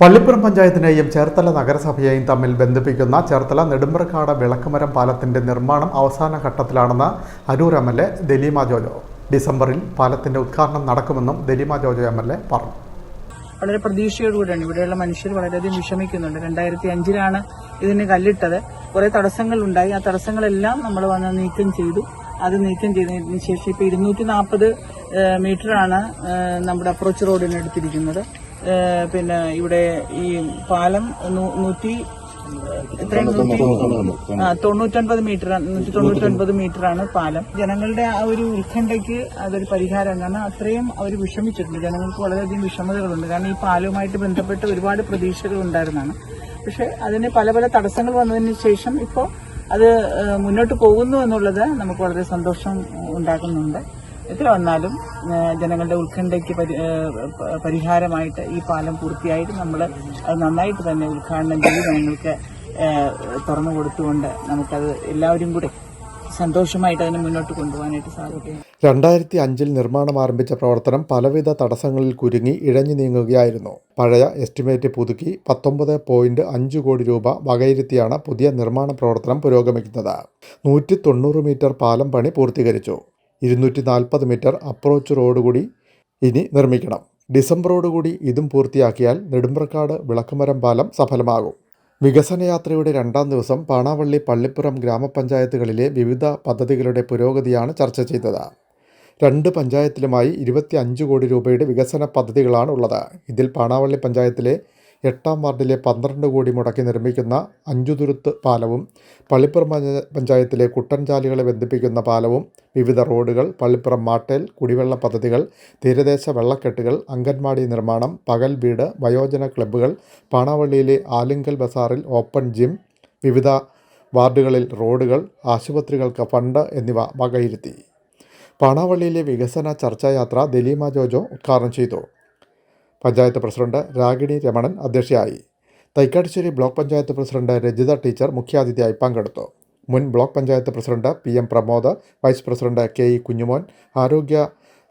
പള്ളിപ്പുറം പഞ്ചായത്തിനെയും ചേർത്തല നഗരസഭയെയും തമ്മിൽ ബന്ധിപ്പിക്കുന്ന ചേർത്തല നെടുമ്പ്രക്കാട് വിളക്കുമരം പാലത്തിന്റെ നിർമ്മാണം അവസാന ഘട്ടത്തിലാണെന്ന് Aroor M L A Daleema Jojo. ഡിസംബറിൽ പാലത്തിന്റെ ഉദ്ഘാടനം നടക്കുമെന്നും Daleema Jojo M L A പറഞ്ഞു. വളരെ പ്രതീക്ഷയോടുകൂടിയാണ്. ഇവിടെയുള്ള മനുഷ്യർ വളരെയധികം വിഷമിക്കുന്നുണ്ട്. രണ്ടായിരത്തി അഞ്ചിലാണ് ഇതിന് കല്ലിട്ടത്. കുറെ തടസ്സങ്ങൾ ഉണ്ടായി ആ തടസ്സങ്ങളെല്ലാം നമ്മൾ വന്ന് നീക്കം ചെയ്തു. അത് നീക്കം ചെയ്തതിന് ശേഷം ഇപ്പൊ ഇരുന്നൂറ്റി നാൽപ്പത് മീറ്ററാണ് നമ്മുടെ അപ്രോച്ച് റോഡിന് എടുത്തിരിക്കുന്നത്. പിന്നെ ഇവിടെ ഈ പാലം നൂറ്റി തൊണ്ണൂറ്റൊൻപത് മീറ്റർ നൂറ്റി തൊണ്ണൂറ്റൊൻപത് മീറ്ററാണ് പാലം. ജനങ്ങളുടെ ആ ഒരു ഉത്കണ്ഠയ്ക്ക് അതൊരു പരിഹാരം കാരണം അത്രയും അവർ വിഷമിച്ചിട്ടുണ്ട്. ജനങ്ങൾക്ക് വളരെയധികം വിഷമതകളുണ്ട്. കാരണം ഈ പാലവുമായിട്ട് ബന്ധപ്പെട്ട് ഒരുപാട് പ്രതീക്ഷകൾ ഉണ്ടായിരുന്നതാണ് പക്ഷെ അതിന് പല പല തടസ്സങ്ങൾ വന്നതിന് ശേഷം ഇപ്പോൾ അത് മുന്നോട്ട് പോകുന്നു എന്നുള്ളത് നമുക്ക് വളരെ സന്തോഷം ഉണ്ടാക്കുന്നുണ്ട്. എത്ര വന്നാലും ജനങ്ങളുടെ ഉത്കണ്ഠയ്ക്ക് പരിഹാരമായിട്ട് ഈ പാലം പൂർത്തിയായിട്ട് നമ്മൾ അത് നന്നായിട്ട് തന്നെ ഉദ്ഘാടനം ചെയ്ത് ജനങ്ങൾക്ക് തുറന്നു കൊടുത്തുകൊണ്ട് നമുക്കത് എല്ലാവരും കൂടെ സന്തോഷമായിട്ട് അതിനെ മുന്നോട്ട് കൊണ്ടുപോകാനായിട്ട് സാധിക്കും. രണ്ടായിരത്തി അഞ്ചിൽ നിർമ്മാണം ആരംഭിച്ച പ്രവർത്തനം പലവിധ തടസ്സങ്ങളിൽ കുരുങ്ങി ഇഴഞ്ഞു നീങ്ങുകയായിരുന്നു. പഴയ എസ്റ്റിമേറ്റ് പുതുക്കി പത്തൊമ്പത് പോയിന്റ് അഞ്ച് കോടി രൂപ വകയിരുത്തിയാണ് പുതിയ നിർമ്മാണ പ്രവർത്തനം പുരോഗമിക്കുന്നത്. നൂറ്റി തൊണ്ണൂറ് മീറ്റർ പാലം പണി പൂർത്തീകരിച്ചു. ഇരുന്നൂറ്റി നാൽപ്പത് മീറ്റർ അപ്രോച്ച് റോഡ് കൂടി ഇനി നിർമ്മിക്കണം. ഡിസംബറോടുകൂടി ഇതും പൂർത്തിയാക്കിയാൽ നെടുമ്പ്രക്കാട് വിളക്കുമരം പാലം സഫലമാകും. വികസനയാത്രയുടെ രണ്ടാം ദിവസം പാണാവള്ളി പള്ളിപ്പുറം ഗ്രാമപഞ്ചായത്തുകളിലെ വിവിധ പദ്ധതികളുടെ പുരോഗതിയാണ് ചർച്ച ചെയ്തത്. രണ്ട് പഞ്ചായത്തിലുമായി ഇരുപത്തി അഞ്ച് കോടി രൂപയുടെ വികസന പദ്ധതികളാണ് ഉള്ളത്. ഇതിൽ പാണാവള്ളി പഞ്ചായത്തിലെ എട്ടാം വാർഡിലെ പന്ത്രണ്ട് കോടി മുടക്കി നിർമ്മിക്കുന്ന അഞ്ചുതുരുത്ത് പാലവും പള്ളിപ്പുറം പഞ്ചായത്തിലെ കുട്ടൻചാലികളെ ബന്ധിപ്പിക്കുന്ന പാലവും വിവിധ റോഡുകൾ പള്ളിപ്പുറം മാട്ടേൽ കുടിവെള്ള പദ്ധതികൾ തീരദേശ വെള്ളക്കെട്ടുകൾ അംഗൻവാടി നിർമ്മാണം പകൽ വീട് വയോജന ക്ലബ്ബുകൾ പാണവള്ളിയിലെ ആലിങ്കൽ ബസാറിൽ ഓപ്പൺ ജിം വിവിധ വാർഡുകളിൽ റോഡുകൾ ആശുപത്രികൾക്ക് ഫണ്ട് എന്നിവ വകയിരുത്തി. പാണാവള്ളിയിലെ വികസന ചർച്ചായാത്ര ദലീമ ജോജോ ഉദ്ഘാടനം ചെയ്തു. പഞ്ചായത്ത് പ്രസിഡന്റ് രാഗിണി രമണൻ അധ്യക്ഷയായി. Thaikkattussery block panchayat president Rajitha teacher മുഖ്യാതിഥിയായി പങ്കെടുത്തു. മുൻ block panchayat president P M Pramod vice president K E Kunjumon ആരോഗ്യ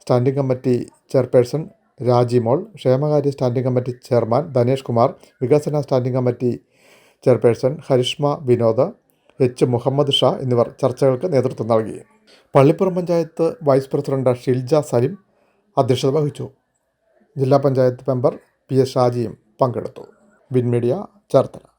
സ്റ്റാൻഡിംഗ് കമ്മിറ്റി ചെയർപേഴ്സൺ രാജിമോൾ ക്ഷേമകാര്യ standing committee chairman Dhanesh Kumar വികസന standing committee chairperson Harishma Vinod H Muhammad Shah എന്നിവർ ചർച്ചകൾക്ക് നേതൃത്വം നൽകി. പള്ളിപ്പുറം പഞ്ചായത്ത് വൈസ് പ്രസിഡന്റ് ഷിൽജ സലിം അധ്യക്ഷത വഹിച്ചു. ജില്ലാ പഞ്ചായത്ത് മെമ്പർ പി എസ് ഷാജിയും പങ്കെടുത്തു. Win media Cherthala.